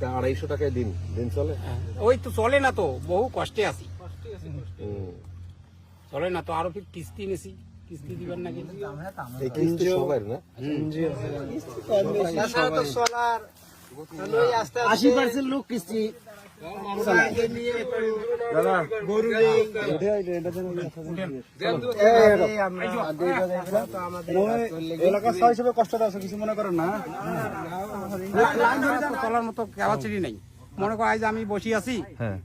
তা আড়াইশো টাকায় দিন দিন চলে? ওই তো চলে না তো বহু কষ্টে আছি। চলে না তো আরও ফির কিস্তি নিছি। কিস্তি দিবেন নাকি? এই কিস্তি সবার না? আশি পার্সেন্ট লোক কিস্তি। এলাকার সবাই হিসেবে কষ্ট আছে কিছু মনে করেন না চলার মতো ক্যাপাসিটি নেই। মনে করো আজ আমি বসে আছি। হ্যাঁ।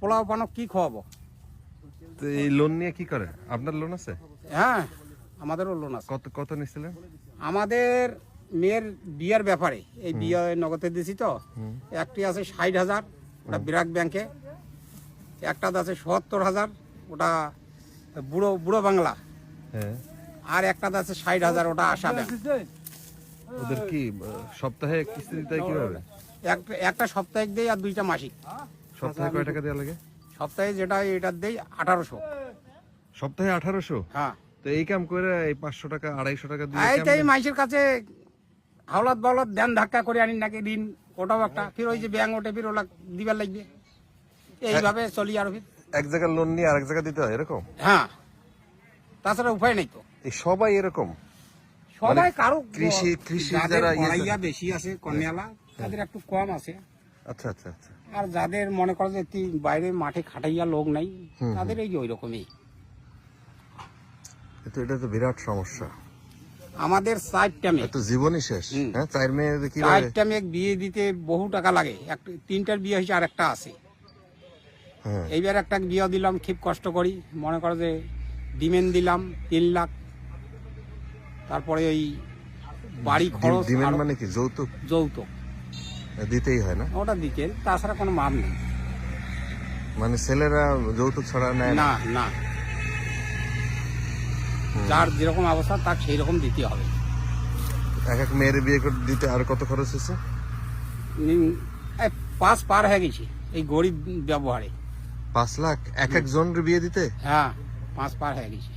পোলাও পানো কি খাওয়াবো তো এই লোন নিয়ে কি করে? আপনার লোন আছে? হ্যাঁ আমাদেরও লোন আছে। কত কত নিছিলেন আমাদের মেয়ের বিয়ার ব্যাপারে এই বিয়ে নগদে দিছি তো একটি আছে ষাট হাজার ওটা বিরাট ব্যাংকে একটা আছে সত্তর হাজার ওটা বুড়ো বুড়ো বাংলা। হ্যাঁ। আর একটা আছে ষাট হাজার ওটা আশা ব্যাংক ওদের কি সপ্তাহে কিস্তি দিতে হয় কীভাবে? একটা একটা সাপ্তাহিক দেই আর দুইটা মাসিক। সপ্তাহে কয় টাকা দেওয়া লাগে? সপ্তাহে যেটা এটার দেই আঠারোশো। সপ্তাহে আঠারোশো? হ্যাঁ। তো এই কাম করে এই পাঁচশো টাকা আড়াইশো টাকা দিয়ে এইটাই? মাইসের কাছে হাওলাত বাওলাত দেন ধাক্কা করে আনি নাকি ঋণ ওটাও একটা। ফির ওই যে ব্যাংক ওটে ফির ওলা দিবার লাগবে। এইভাবে চলি আর ফির। এক জায়গার লোন নিয়ে আরেক জায়গা দিতে হয় এরকম? হ্যাঁ। তাছাড়া উপায় নেই তো। এই সবাই এরকম? সবাই কারও কৃষি- কৃষি যারা ইয়ে- বেশি আছে কন্যালা তাদের একটু কম আছে। আচ্ছা আচ্ছা আচ্ছা। আর যাদের মনে করো যে বাইরে মাঠে খাটাইয়া লোক নাই তাদের এই ওই রকমই কিন্তু এটা তো বিরাট সমস্যা। আমাদের চারটা মেয়ে। এত জীবনই শেষ। হ্যাঁ চার মেয়ে কি চারটা মেয়ে বিয়ে দিতে বহু টাকা লাগে। একটা তিনটার বিয়ে হয়েছে আর একটা আছে। হ্যাঁ। এইবার একটা বিয়ে দিলাম খুব কষ্ট করি। মনে করো যে ডিমেন দিলাম তিন লাখ। তারপরে ওই বাড়ি খরচ ডিমেন্ড মানে কি যৌতুক? যৌতুক। দিতেই হয় না? ওটা দিতে তাছাড়া কোনো মাপ নেই। মানে ছেলেরা যৌতুক ছাড়া নেয় না? না যার যেরকম অবস্থা তার সেই রকম দিতে হবে। এক এক মেয়ের বিয়ে করে দিতে আর কত খরচ হয়েছে? পাঁচ পার হয়ে গেছি এই গরিব ব্যবহারে। পাঁচ লাখ? এক একজনের বিয়ে দিতে? হ্যাঁ পাঁচ পার হয়ে গেছি।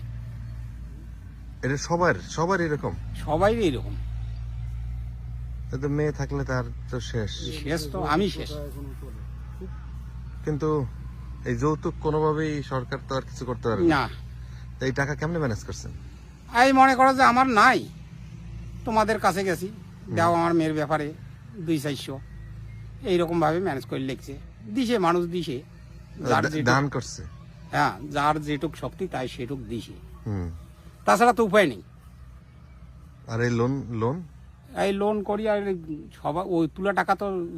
এটা সবার সবার এরকম? সবাই এইরকম তো মেয়ে থাকলে তার তো শেষ। শেষ তো আমি শেষ। কিন্তু এই যৌতুক কোনোভাবেই সরকার তো আর কিছু করতে পারবে না। এই টাকা কেমনে ম্যানেজ করছেন? এই মনে করো যে আমার নাই। তোমাদের কাছে গেছি। দাও আমার মেয়ের ব্যাপারে দুই চারশো। এইরকম ভাবে ম্যানেজ করে লিখছে। দিছে মানুষ দিছে। দান করছে। হ্যাঁ যার যেটুক শক্তি তাই সেটুক দিছে। হুম। তাছাড়া তো উপায় নেই। আর এই লোন লোন এই লোন করি আর সবাই ওই তুলা টাকা তো